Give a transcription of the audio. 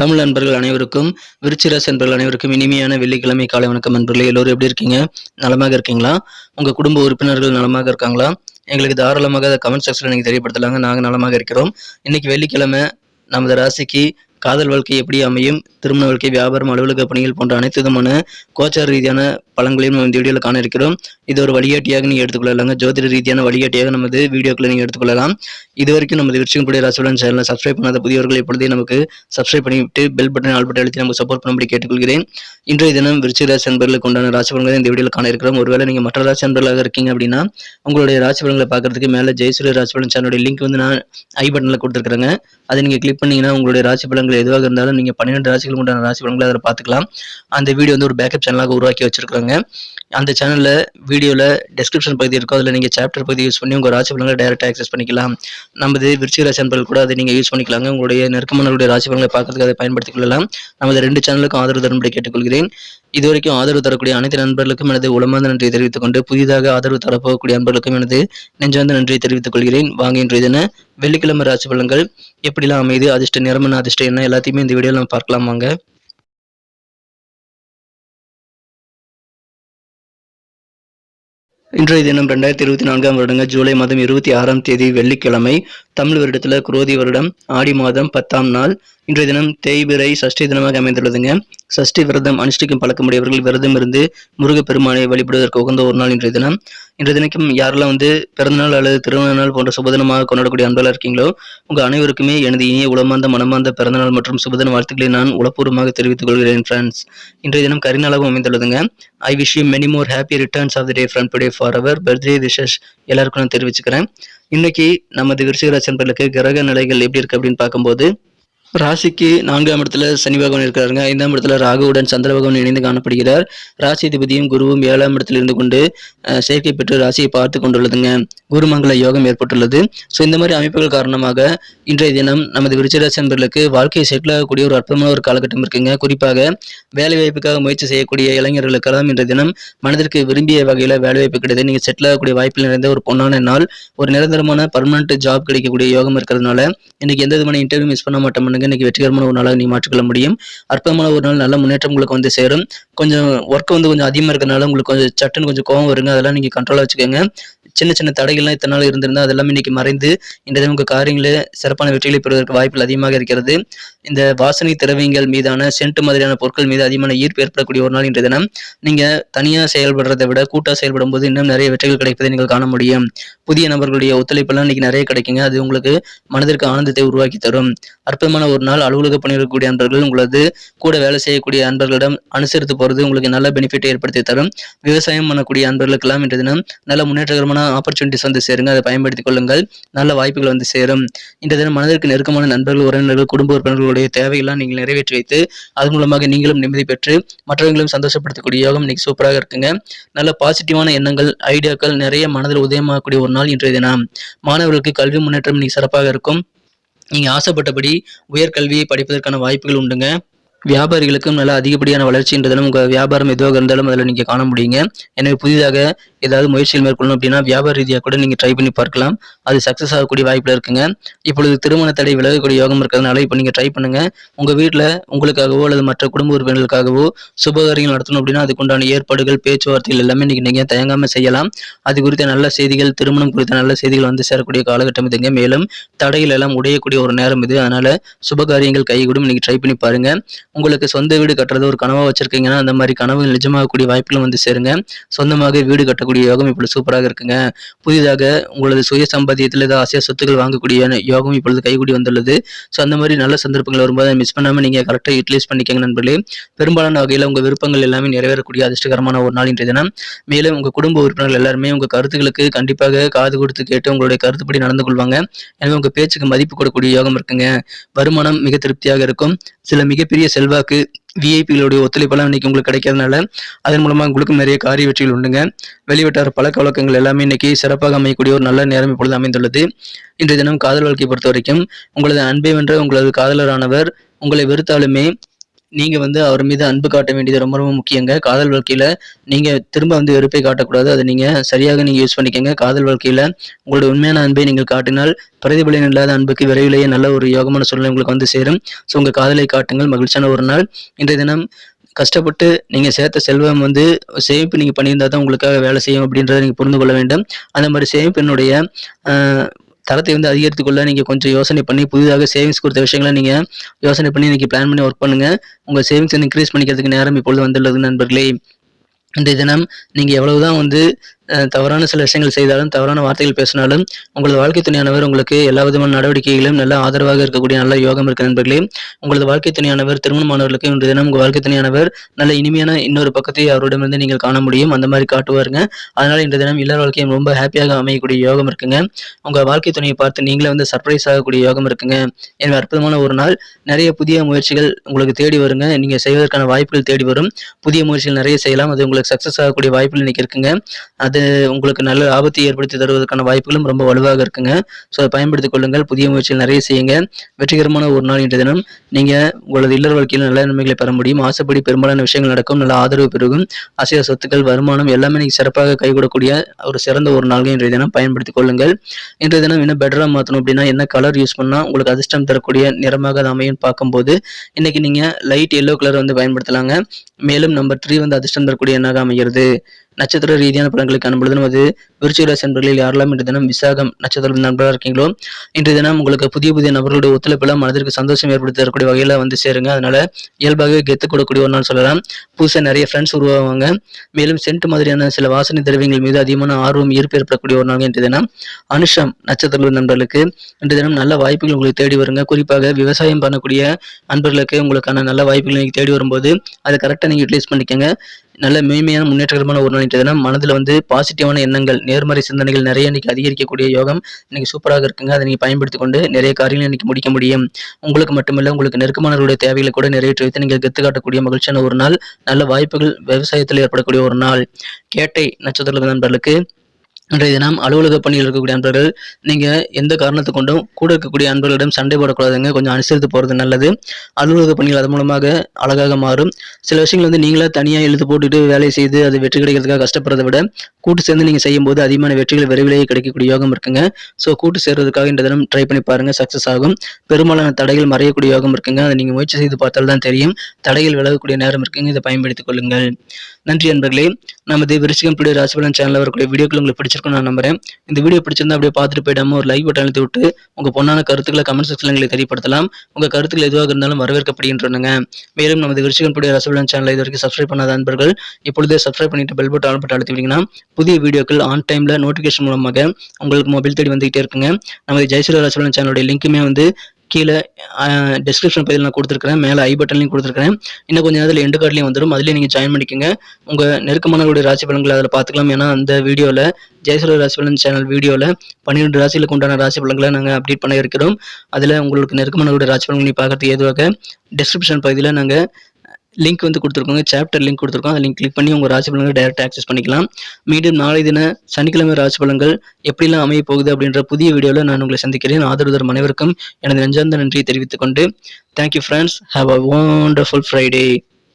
தமிழ் நண்பர்கள் அனைவருக்கும் விருச்சிராசி நண்பர்கள் அனைவருக்கும் இனிமையான வெள்ளிக்கிழமை காலை வணக்கம் நண்பர்களே. எல்லோரும் எப்படி இருக்கீங்க? நலமாக இருக்கீங்களா? உங்கள் குடும்ப உறுப்பினர்கள் நலமாக இருக்காங்களா? எங்களுக்கு தாராளமாக கமெண்ட் செக்ஷனில் நீங்கள் தெரியப்படுத்தலாங்க. நாங்கள் நலமாக இருக்கிறோம். இன்னைக்கு வெள்ளிக்கிழமை நமது ராசிக்கு காதல் வாழ்க்கை எப்படி அமையும்? திருமண வாழ்க்கை வியாபாரம் அலுவலக பணிகள் போன்ற அனைத்து விதமான கோச்சார ரீதியான பழங்களையும் நம்ம இந்த வீடியோவில் காண இருக்கிறோம். இது ஒரு வழிகாட்டியாக நீங்கள் எடுத்துக்கொள்ளலாங்க. ஜோதிட ரீதியான வழிகாட்டியாக நமது வீடியோக்களை நீங்கள் எடுத்துக்கொள்ளலாம். இது வரைக்கும் நமது விருச்சிகம்புடைய ராசிபலன் சேனலை சப்ஸ்கிரைப் பண்ணாத புதியவர்கள் இப்பொழுதே நமக்கு சப்ஸ்கிரைப் பண்ணிவிட்டு பெல் பட்டன் ஆல் பட்டன் அழுத்தி நமக்கு சப்போர்ட் பண்ணும்படி கேட்டுக்கொள்கிறேன். இன்றைய தினம் விருச்சிக ராசி நண்பர்களுக்கு உண்டான ராசி பலன்களை இந்த வீடியோவில் காண இருக்கிறோம். ஒருவேளை நீங்கள் மற்ற ராசி நண்பர்களாக இருக்கீங்க அப்படின்னா உங்களுடைய ராசி பலன்களை பார்க்கறதுக்கு மேலே ஜெயசூரிய ராசி பலன் சேனலுடைய லிங்க் வந்து நான் ஐ பட்டனில் கொடுத்துருக்குறேங்க. அதை நீங்கள் கிளிக் பண்ணீங்கன்னா உங்களுடைய ராசி பலன்கள் எதுவாக இருந்தாலும் நீங்கள் பன்னிரெண்டு ராசிகளுக்கு உண்டான ராசி பலன்களை அதில் பார்த்துக்கலாம். அந்த வீடியோ வந்து ஒரு பேக்கப் சேனலாக உருவாக்கி வச்சிருக்காங்க அந்த சேனலில் வீடியோவில் டெஸ்கிரிப்ஷன் பகுதி இருக்கும். அதில் நீங்கள் சாப்டர் பகுதி யூஸ் பண்ணி உங்கள் ராசி பலன்களை டைரெக்டாக ஆக்சஸ் பண்ணிக்கலாம். நமது விருச்சிக ராசி அன்பர்கள் கூட அதை நீங்கள் யூஸ் பண்ணிக்கலாங்க. உங்களுடைய நெருக்கமானவருடைய ராசி பலன்களை பார்க்கறதுக்கு அதை பயன்படுத்திக் கொள்ளலாம். நமது ரெண்டு சேனலுக்கும் ஆதரவு தரும்படி கேட்டுக்கொள்கிறேன். இதுவரைக்கும் ஆதரவு தரக்கூடிய அனைத்து நண்பர்களுக்கும் எனது உளமார்ந்த நன்றியை தெரிவித்துக் கொண்டு புதிதாக ஆதரவு தரப்போகக்கூடிய நண்பர்களுக்கும் எனது நெஞ்சார்ந்த நன்றியை தெரிவித்துக் கொள்கிறேன். வாங்க இன்றைய தின வெள்ளிக்கிழமை ராசி பலன்கள் எப்படிலாம் அமைது அதிர்ஷ்ட நிறம் அதிர்ஷ்டம் என்ன எல்லாத்தையுமே இந்த வீடியோவில் நம்ம பார்க்கலாம் வாங்க. இன்றைய தினம் ரெண்டாயிரத்தி இருபத்தி நான்காம் வருடங்க ஜூலை மாதம் இருபத்தி ஆறாம் தேதி வெள்ளிக்கிழமை. தமிழ் வருடத்தில் குரோதி வருடம் ஆடி மாதம் பத்தாம் நாள். இன்றைய தினம் தேய்பிரை சஷ்டி தினமாக அமைந்துள்ளதுங்க. சஷ்டி விரதம் அனுஷ்டிக்கும் பழக்கமுடையவர்கள் விரதம் இருந்து முருகப்பெருமானை வழிபடுவதற்கு உகந்த ஒரு நாள் இன்றைய தினம். இன்றைய தினக்கும் யாரெல்லாம் வந்து பிறந்தநாள் அல்லது திருமண நாள் போன்ற சுபதினமாக கொண்டாடக்கூடிய அன்பர்களாக இருக்கீங்களோ உங்கள் அனைவருக்குமே எனது இனிய உளமார்ந்த மனமார்ந்த பிறந்தநாள் மற்றும் சுபதின வாழ்த்துக்களை நான் உளப்பூர்வமாக தெரிவித்துக் கொள்கிறேன் ஃப்ரெண்ட்ஸ் இன்றைய தினம் கரிநாளாகவும் அமைந்துள்ளதுங்க. I wish you many more happy returns of the day friend today for our birthday wishes எல்லாருக்கும் நான் தெரிவிச்சுக்கிறேன். இன்னைக்கு நமது விருச்சிகராசி நண்பர்களுக்கு கிரக நிலைகள் எப்படி இருக்கு அப்படின்னு பார்க்கும்போது ராசிக்கு நான்காம் இடத்துல சனி பகவான் இருக்கிறாருங்க. ஐந்தாம் இடத்துல ராகுவுடன் சந்திர பகவான் இணைந்து காணப்படுகிறார். ராசிதிபதியும் குருவும் ஏழாம் இடத்துல இருந்து கொண்டு செயற்கை சேர்க்கை பெற்று ராசியை பார்த்து கொண்டுள்ளதுங்க. குருமங்கல யோகம் ஏற்பட்டுள்ளது. ஸோ இந்த மாதிரி அமைப்புகள் காரணமாக இன்றைய தினம் நமது விருச்சிராசி நண்பர்களுக்கு வாழ்க்கையை செட்டில் ஆகக்கூடிய ஒரு அற்புதமான ஒரு காலகட்டம் இருக்குங்க. குறிப்பாக வேலைவாய்ப்புக்காக முயற்சி செய்யக்கூடிய இளைஞர்களுக்கெல்லாம் இன்றைய தினம் மனதிற்கு விரும்பிய வகையில் வேலை வாய்ப்பு கிடையாது நீங்கள் செட்டில் ஆகக்கூடிய வாய்ப்பில் நிறைந்த ஒரு பொன்னான நாள் ஒரு நிரந்தரமான பர்மனன்ட் ஜாப் கிடைக்கக்கூடிய யோகம் இருக்கிறதுனால இன்னைக்கு எந்த விதமான இன்டர்வியூ மிஸ் பண்ண மாட்டோம்னு பண்ணுங்க இன்னைக்கு வெற்றிகரமான ஒரு நாளாக நீ மாற்றிக்கொள்ள முடியும். அற்புதமான ஒரு நாள் நல்ல முன்னேற்றம் உங்களுக்கு வந்து சேரும். கொஞ்சம் ஒர்க் வந்து கொஞ்சம் அதிகமாக இருக்கிறதுனால உங்களுக்கு கொஞ்சம் சட்டுன்னு கொஞ்சம் கோவம் வருங்க. அதெல்லாம் நீங்கள் கண்ட்ரோலாக வச்சுக்கோங்க. சின்ன சின்ன தடைகள்லாம் இத்தனை நாள் இருந்திருந்தா அதெல்லாம் இன்னைக்கு மறைந்து இன்றைய உங்கள் காரியங்களில் சிறப்பான வெற்றிகளை பெறுவதற்கு வாய்ப்புகள் அதிகமாக இருக்கிறது. இந்த வாசனை திரவியங்கள் மீதான சென்ட் மாதிரியான பொருட்கள் மீது அதிகமான ஈர்ப்பு ஏற்படக்கூடிய ஒரு நாள் இன்றைய தினம். நீங்கள் தனியாக செயல்படுறதை விட கூட்டாக செயல்படும் போது இன்னும் நிறைய வெற்றிகள் கிடைப்பதை நீங்கள் காண முடியும். புதிய நபர்களுடைய ஒத்துழைப்பெல்லாம் இன்னைக்கு நிறைய கிடைக்குங்க. அது உங்களுக்கு மனதிற்கு ஆனந்தத்தை உருவாக்கி தரும். அற்புதமான ஒரு நாள் அலுவலக பணியிருக்கக்கூடிய அன்பர்கள் உங்களது கூட வேலை செய்யக்கூடிய அன்பர்களிடம் அனுசரித்து போகிறது உங்களுக்கு நல்ல பெனிஃபிட்டை ஏற்படுத்தி தரும். விவசாயம் பண்ணக்கூடிய அன்பர்களுக்கெல்லாம் இன்றைய தினம் நல்ல முன்னேற்றகரமான ஆப்பர்ச்சுனிட்டிஸ் வந்து சேருங்க. அதை பயன்படுத்திக் கொள்ளுங்கள். நல்ல வாய்ப்புகள் வந்து சேரும். இந்த தினம் மனதிற்கு நெருக்கமான நண்பர்கள் உறவினர்கள் குடும்ப உறுப்பினர்களுடைய தேவையெல்லாம் நீங்கள் நிறைவேற்றி வைத்து அது மூலமாக நீங்களும் நிம்மதி பெற்று மற்றவர்களும் சந்தோஷப்படுத்தக்கூடிய யோகம் இன்னைக்கு சூப்பராக இருக்குங்க. நல்ல பாசிட்டிவான எண்ணங்கள் ஐடியாக்கள் நிறைய மனதில் உதயமாகக்கூடிய ஒரு நாள் இன்றைய தினம். மாணவர்களுக்கு கல்வி முன்னேற்றம் இன்னைக்கு சிறப்பாக இருக்கும். நீங்கள் ஆசைப்பட்டபடி உயர்கல்வியை படிப்பதற்கான வாய்ப்புகள் உண்டுங்க. வியாபாரிகளுக்கும் நல்ல அதிகப்படியான வளர்ச்சின்றதிலும் உங்கள் வியாபாரம் எதுவாக இருந்தாலும் அதில் நீங்கள் காண முடியுங்க. எனவே புதிதாக ஏதாவது முயற்சிகள் மேற்கொள்ளணும் அப்படின்னா வியாபார ரீதியாக கூட நீங்கள் ட்ரை பண்ணி பார்க்கலாம். அது சக்ஸஸ் ஆகக்கூடிய வாய்ப்பில் இருக்குங்க. இப்பொழுது திருமண தடை விலகக்கூடிய யோகம் இருக்கிறதுனால இப்போ நீங்கள் ட்ரை பண்ணுங்கள் உங்கள் வீட்டில் உங்களுக்காகவோ அல்லது மற்ற குடும்ப உறுப்பினர்களுக்காகவோ சுபகாரியங்கள் நடத்தணும் அப்படின்னா அதுக்குண்டான ஏற்பாடுகள் பேச்சுவார்த்தைகள் எல்லாமே நீங்கள் நீங்கள் தயங்காமல் செய்யலாம். அது குறித்த நல்ல செய்திகள் திருமணம் குறித்த நல்ல செய்திகள் வந்து சேரக்கூடிய காலகட்டம் இதுங்க. மேலும் தடைகள் எல்லாம் உடையக்கூடிய ஒரு நேரம் இது. அதனால் சுபகாரியங்கள் கைகூடும். நீங்கள் ட்ரை பண்ணி பாருங்கள் உங்களுக்கு சொந்த வீடு கட்டுறது ஒரு கனவாக வச்சிருக்கீங்கன்னா அந்த மாதிரி கனவு நிஜமாகக்கூடிய வாய்ப்புகளும் வந்து சேருங்க. சொந்தமாக வீடு கட்டக்கூடிய யோகம் இப்பொழுது சூப்பராக இருக்குங்க. புதிதாக உங்களது சுய சம்பாத்தியத்தில் ஏதாவது ஆசையாக சொத்துக்கள் வாங்கக்கூடிய யோகம் இப்பொழுது கைகூடி வந்துள்ளது. ஸோ அந்த மாதிரி நல்ல சந்தர்ப்பங்கள் வரும்போது மிஸ் பண்ணாமல் நீங்கள் கரெக்டாக யூட்டிலைஸ் பண்ணிக்கங்க நண்பர்களே. பெரும்பாலான வகையில் உங்கள் விருப்பங்கள் எல்லாமே நிறைவேறக்கூடிய அதிர்ஷ்டகரமான ஒரு நாள் இன்றைய தினம். மேலும் உங்கள் குடும்ப உறுப்பினர்கள் எல்லாருமே உங்கள் கருத்துக்களுக்கு கண்டிப்பாக காது கொடுத்து கேட்டு உங்களுடைய கருத்துப்படி நடந்து கொள்வாங்க. எனவே உங்கள் பேச்சுக்கு மதிப்பு கொடுக்கக்கூடிய யோகம் இருக்குங்க. வருமானம் மிக திருப்தியாக இருக்கும். சில மிகப்பெரிய செல்வாக்கு விஐபிகளுடைய ஒத்துழைப்பெல்லாம் இன்னைக்கு உங்களுக்கு கிடைக்கிறதுனால அதன் மூலமாக உங்களுக்கு நிறைய காரிய வெற்றிகள் உண்டுங்க. வெளிவட்டார பழக்க வழக்கங்கள் எல்லாமே இன்னைக்கு சிறப்பாக அமையக்கூடிய ஒரு நல்ல நேரம் இப்பொழுது அமைந்துள்ளது. இன்றைய தினம் காதல் வாழ்க்கையை பொறுத்த வரைக்கும் உங்களது அன்பை வென்ற உங்களது காதலரானவர் உங்களை வெறுத்தாலுமே நீங்கள் வந்து அவர் மீது அன்பு காட்ட வேண்டியது ரொம்ப ரொம்ப முக்கியங்க. காதல் வாழ்க்கையில் நீங்கள் திரும்ப வந்து வெறுப்பை காட்டக்கூடாது. அதை நீங்கள் சரியாக நீங்கள் யூஸ் பண்ணிக்கோங்க. காதல் வாழ்க்கையில் உங்களுடைய உண்மையான அன்பை நீங்கள் காட்டினால் பிரதிபலன் இல்லாத அன்புக்கு விரைவிலேயே நல்ல ஒரு யோகமான சூழ்நிலை உங்களுக்கு வந்து சேரும். ஸோ உங்கள் காதலை காட்டுங்கள். மகிழ்ச்சியான ஒரு நாள். இன்றைய தினம் கஷ்டப்பட்டு நீங்கள் சேர்த்த செல்வம் வந்து சேமிப்பு நீங்கள் பண்ணியிருந்தால் தான் உங்களுக்காக வேலை செய்யும் அப்படின்றத நீங்கள் புரிந்து கொள்ள வேண்டும். அந்த மாதிரி சேமிப்பினுடைய தரத்தை வந்து அதிகரித்துக்கொள்ள நீங்கள் கொஞ்சம் யோசனை பண்ணி புதிதாக சேவிங்ஸ் கொடுத்த விஷயங்களை நீங்கள் யோசனை பண்ணி இன்னைக்கு பிளான் பண்ணி ஒர்க் பண்ணுங்க. உங்கள் சேவிங்ஸ் இன்க்ரீஸ் பண்ணிக்கிறதுக்கு நேரம் இப்பொழுது வந்துள்ளது நண்பர்களே. இன்றைய தினம் நீங்கள் எவ்வளவுதான் வந்து தவறான சில விஷயங்கள் செய்தாலும் தவறான வார்த்தைகள் பேசினாலும் உங்களது வாழ்க்கை துணையானவர் உங்களுக்கு எல்லா விதமான நடவடிக்கைகளிலும் நல்ல ஆதரவாக இருக்கக்கூடிய நல்ல யோகம் இருக்க நண்பர்களே. உங்களது வாழ்க்கை துணையானவர் திருமணமானவர்களுக்கு இன்றைய தினம் உங்கள் வாழ்க்கை துணையானவர் நல்ல இனிமையான இன்னொரு பக்கத்தை அவரிடமிருந்து நீங்கள் காண முடியும். அந்த மாதிரி காட்டுவாருங்க. அதனால இன்று தினம் இல்லற வாழ்க்கையும் ரொம்ப ஹாப்பியாக அமையக்கூடிய யோகம் இருக்குங்க. உங்க வாழ்க்கை துணையை பார்த்து நீங்களே வந்து சர்ப்ரைஸ் ஆகக்கூடிய யோகம் இருக்குங்க. எனவே அற்புதமான ஒரு நாள். நிறைய புதிய முயற்சிகள் உங்களுக்கு தேடி வருங்க. நீங்க செய்வதற்கான வாய்ப்புகள் தேடி வரும். புதிய முயற்சிகள் நிறைய செய்யலாம். அது உங்களுக்கு சக்சஸ் ஆகக்கூடிய வாய்ப்புகள் இன்னைக்கு இருக்குங்க. அது உங்களுக்கு நல்ல ஆபத்தை ஏற்படுத்தி தருவதற்கான வாய்ப்புகளும் ரொம்ப வலுவாக இருக்குங்க. ஸோ அதை பயன்படுத்திக் கொள்ளுங்கள். புதிய முயற்சிகள் நிறைய செய்யுங்க. வெற்றிகரமான ஒரு நாள் இன்றைய தினம். நீங்கள் உங்களது இல்லற வாழ்க்கையில் நல்ல நன்மைகளை பெற முடியும். ஆசைப்படி பெரும்பாலான விஷயங்கள் நடக்கும். நல்ல ஆதரவு பெருகும். அசைவ சொத்துக்கள் வருமானம் எல்லாமே நீங்கள் சிறப்பாக கைகூடக்கூடிய ஒரு சிறந்த ஒரு நாள்கள் இன்றைய தினம். பயன்படுத்திக் கொள்ளுங்கள். இன்றைய தினம் இன்னும் பெட்டராக மாற்றணும் அப்படின்னா என்ன கலர் யூஸ் பண்ணால் உங்களுக்கு அதிர்ஷ்டம் தரக்கூடிய நிறமாக அது அமையும் பார்க்கும்போது இன்னைக்கு நீங்கள் லைட் எல்லோ கலர் வந்து பயன்படுத்தலாங்க. மேலும் நம்பர் த்ரீ வந்து அதிர்ஷ்டம் தரக்கூடிய எண்ணாக அமைகிறது. நட்சத்திர ரீதியான பலன்களை காணும்பொழுது நமது விருச்சிகராசி நண்பர்களில் யாரெல்லாம் இன்று தினம் விசாகம் நட்சத்திர நண்பராக இருக்கீங்களோ இன்று தினம் உங்களுக்கு புதிய புதிய நபர்களுடைய ஒத்துழைப்பெல்லாம் மனதிற்கு சந்தோஷம் ஏற்படுத்தி தரக்கூடிய வகையில் வந்து சேருங்க. அதனால இயல்பாகவே கெத்து கொடுக்கக்கூடிய ஒரு நாள் சொல்லலாம். புதுசாக நிறைய ஃப்ரெண்ட்ஸ் உருவாவாங்க. மேலும் சென்ட் மாதிரியான சில வாசனை திரவியங்கள் மீது அதிகமான ஆர்வம் ஈர்ப்பு ஏற்படக்கூடிய ஒரு நாள் இன்று தினம். அனுஷம் நட்சத்திர நண்பர்களுக்கு இன்று தினம் நல்ல வாய்ப்புகள் உங்களுக்கு தேடி வருங்க. குறிப்பாக விவசாயம் பண்ணக்கூடிய நண்பர்களுக்கு உங்களுக்கான நல்ல வாய்ப்புகள் நீங்கள் தேடி வரும்போது அதை கரெக்டாக நீங்கள் யூட்டிலைஸ் பண்ணிக்கோங்க. நல்ல மேன்மையான முன்னேற்றகரமான ஒரு நாள் இன்றைய தினம். மனதில் வந்து பாசிட்டிவான எண்ணங்கள் நேர்மறை சிந்தனைகள் நிறைய இன்னைக்கு அதிகரிக்கக்கூடிய யோகம் இன்னைக்கு சூப்பராக இருக்குங்க. அதை நீங்கள் பயன்படுத்தி கொண்டு நிறைய காரியங்கள் இன்னைக்கு முடிக்க முடியும். உங்களுக்கு மட்டுமல்ல உங்களுக்கு நெருக்கமானவர்களுடைய தேவைகளை கூட நிறைவேற்றி வைத்து நீங்கள் கெத்து காட்டக்கூடிய மகிழ்ச்சியான ஒரு நாள். நல்ல வாய்ப்புகள் விவசாயத்தில் ஏற்படக்கூடிய ஒரு நாள். கேட்டை நட்சத்திர நண்பர்களுக்கு இன்றைய தினம் அலுவலக பணியில் இருக்கக்கூடிய அன்பர்கள் நீங்கள் எந்த காரணத்தை கொண்டும் கூட இருக்கக்கூடிய அன்பர்களிடம் சண்டை போடக்கூடாதுங்க. கொஞ்சம் அனுசரித்து போகிறது நல்லது. அலுவலக பணிகள் அது மூலமாக அழகாக மாறும். சில விஷயங்கள் வந்து நீங்களாக தனியாக எழுத்து போட்டுட்டு வேலை செய்து அது வெற்றி கிடைக்கிறதுக்காக கஷ்டப்படுறதை விட கூட்டு சேர்ந்து நீங்கள் செய்யும் போது அதிகமான வெற்றிகள் விரைவிலேயே கிடைக்கக்கூடிய யோகம் இருக்குங்க. ஸோ கூட்டு சேர்றதுக்காக இந்த தினம் ட்ரை பண்ணி பாருங்கள் சக்ஸஸ் ஆகும். பெரும்பாலான தடைகள் மறையக்கூடிய யோகம் இருக்குங்க. அதை நீங்கள் முயற்சி செய்து பார்த்தால் தான் தெரியும். தடைகள் விலகக்கூடிய நேரம் இருக்குங்க. இதை பயன்படுத்திக் கொள்ளுங்கள். நன்றி அன்பர்களே. நமது விருச்சிகம் பிடி ராசிபலன் சேனலில் வரக்கூடிய வீடியோக்கள் உங்களுக்கு பிடிச்சிருக்கும் நான் நம்புறேன். இந்த வீடியோ பிடிச்சிருந்தா அப்படியே பார்த்துட்டு போயிடாம ஒரு லைக் பட்டன் அழுத்தி விட்டு உங்கள் பொண்ணான கருத்துக்களை கமெண்ட் செக்ஷன்ல எங்களுக்கு தெரியப்படுத்தலாம். உங்கள் கருத்துக்கள் எதுவாக இருந்தாலும் வரவேற்கப்படுகின்றனங்க. மேலும் நமது விருச்சிகம் பிடி ராசிபலன் சேனலை இது வரைக்கும் சப்ஸ்கிரைப் பண்ணாத அன்பர்கள் இப்பொழுதே சப்ஸ்கிரைப் பண்ணிட்டு பெல் பட்டன் ஆல் பட்டன் அழுத்தி விட்டீங்கன்னா புதிய வீடியோக்கள் ஆன் டைமில் நோட்டிஃபிகேஷன் மூலமாக உங்களுக்கு மொபைல் தேடி வந்துகிட்டே இருக்குங்க. நமது ஜெயசூரிய ராசிபலன் சேனலுடைய லிங்க்குமே வந்து கீழே டிஸ்கிரிப்ஷன் பகுதியில் நான் கொடுத்துருக்கிறேன். மேலே ஐ பட்டன்லையும் கொடுத்துருக்கிறேன். இன்னும் கொஞ்சம் நேரத்தில் எண்டு கார்ட்லையும் வந்துடும் அதுலேயே நீங்கள் ஜாயின் பண்ணிக்கோங்க. உங்கள் நெருக்கமானவருடைய ராசி பலன்களை அதில் பார்த்துக்கலாம். ஏன்னா அந்த வீடியோவில் ஜெயசுர ராசி பலன் சேனல் வீடியோவில் பன்னிரெண்டு ராசிகளுக்கு உண்டான ராசி பலன்களை நாங்கள் அப்டேட் பண்ண இருக்கிறோம். அதில் உங்களுக்கு நெருக்கமானவருடைய ராசி பலன்களை பார்க்கறதுக்கு ஏதுவாக டிஸ்கிரிப்ஷன் பகுதியில் நாங்கள் லிங்க் வந்து கொடுத்துருக்கோங்க. சாப்டர் லிங்க் கொடுத்துருக்கோம். அந்த லிங்க் கிளிக் பண்ணி உங்கள் ராசி பலன்கள் டைரக்ட் ஆக்சஸ் பண்ணிக்கலாம். மீண்டும் நாளை தின சனிக்கிழமை ராசி பலன்கள் எப்படிலாம் அமைய போகுது அப்படின்ற புதிய வீடியோவில் நான் உங்களை சந்திக்கிறேன். ஆதரவுதர் அனைவருக்கும் எனது நெஞ்சார்ந்த நன்றியை தெரிவித்துக்கொண்டு thank you friends have a wonderful Friday